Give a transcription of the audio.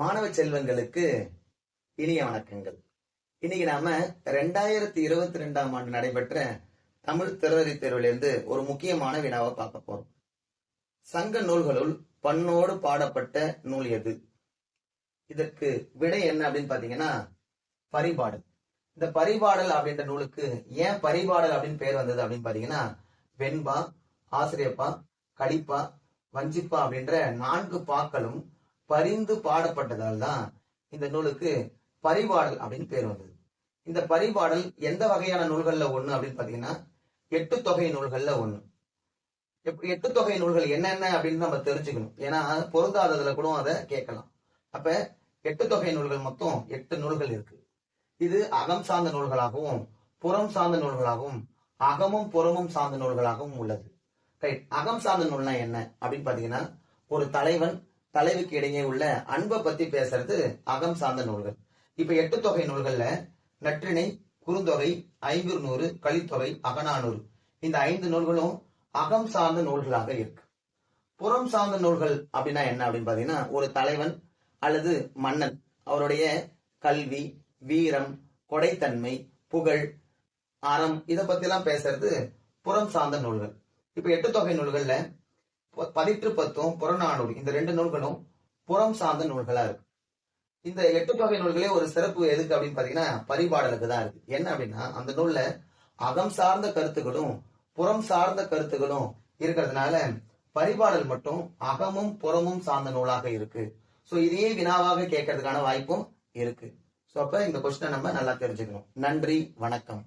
மாணவ செல்வங்களுக்கு இனிய வணக்கங்கள். இன்னைக்கு நாம ரெண்டாயிரத்தி இருபத்தி ரெண்டாம் ஆண்டு நடைபெற்ற தமிழ் திறறி தேர்விலிருந்து ஒரு முக்கியமான வினாவை பார்க்க போறோம். சங்க நூல்களுள் பண்ணோடு பாடப்பட்ட நூல் எது? இதற்கு விடை என்ன அப்படின்னு பாத்தீங்கன்னா பரிபாடல். இந்த பரிபாடல் அப்படின்ற நூலுக்கு ஏன் பரிபாடல் அப்படின்னு பேர் வந்தது அப்படின்னு பாத்தீங்கன்னா வெண்பா ஆசிரியப்பா கலிப்பா வஞ்சிப்பா அப்படின்ற நான்கு பாக்களும் பரிந்து பாடப்பட்டதால் தான் இந்த நூலுக்கு பரிபாடல் அப்படின்னு பேர் வந்தது. இந்த பரிபாடல் எந்த வகையான நூல்கள்ல ஒண்ணு அப்படின்னு பாத்தீங்கன்னா எட்டு தொகை நூல்கள்ல ஒண்ணு. எட்டு தொகை நூல்கள் என்னென்ன அப்படின்னு நம்ம தெரிஞ்சுக்கணும். ஏன்னா பொருந்தாததுல கூட அதை கேட்கலாம். அப்ப எட்டு தொகை நூல்கள் மொத்தம் எட்டு நூல்கள் இருக்கு. இது அகம் சார்ந்த நூல்களாகவும் புறம் சார்ந்த நூல்களாகவும் அகமும் புறமும் சார்ந்த நூல்களாகவும் உள்ளது. ரைட் அகம் சார்ந்த நூல்னா என்ன அப்படின்னு பாத்தீங்கன்னா ஒரு தலைவன் தலைவிக்கு இடையே உள்ள அன்பை பத்தி பேசுறது அகம் சார்ந்த நூல்கள். இப்ப எட்டு தொகை நூல்கள்ல நற்றிணை குறுந்தொகை ஐங்குறுநூறு கலித்தொகை அகநானூறு. இந்த ஐந்து நூல்களும் அகம் சார்ந்த நூல்களாக இருக்கு. புறம் சார்ந்த நூல்கள் அப்படின்னா என்ன அப்படின்னு பாத்தீங்கன்னா ஒரு தலைவன் அல்லது மன்னன் அவருடைய கல்வி வீரம் கொடைத்தன்மை புகழ் அறம் இதை பத்தி எல்லாம் பேசுறது புறம் சார்ந்த நூல்கள். இப்ப எட்டு தொகை நூல்கள்ல பதிற்று பத்தும் புறநானூறு இந்த ரெண்டு நூல்களும் புறம் சார்ந்த நூல்களா இருக்கு. இந்த எட்டு தொகை நூல்களே ஒரு சிறப்பு எதுக்கு அப்படின்னு பாத்தீங்கன்னா பரிபாடலுக்கு தான் இருக்கு. என்ன அப்படின்னா அந்த நூல்ல அகம் சார்ந்த கருத்துகளும் புறம் சார்ந்த கருத்துகளும் இருக்கிறதுனால பரிபாடல் மட்டும் அகமும் புறமும் சார்ந்த நூலாக இருக்கு. சோ இதையே வினாவாக கேட்கறதுக்கான வாய்ப்பும் இருக்கு. சோ அப்ப இந்த கொஸ்டினை நம்ம நல்லா தெரிஞ்சுக்கணும். நன்றி வணக்கம்.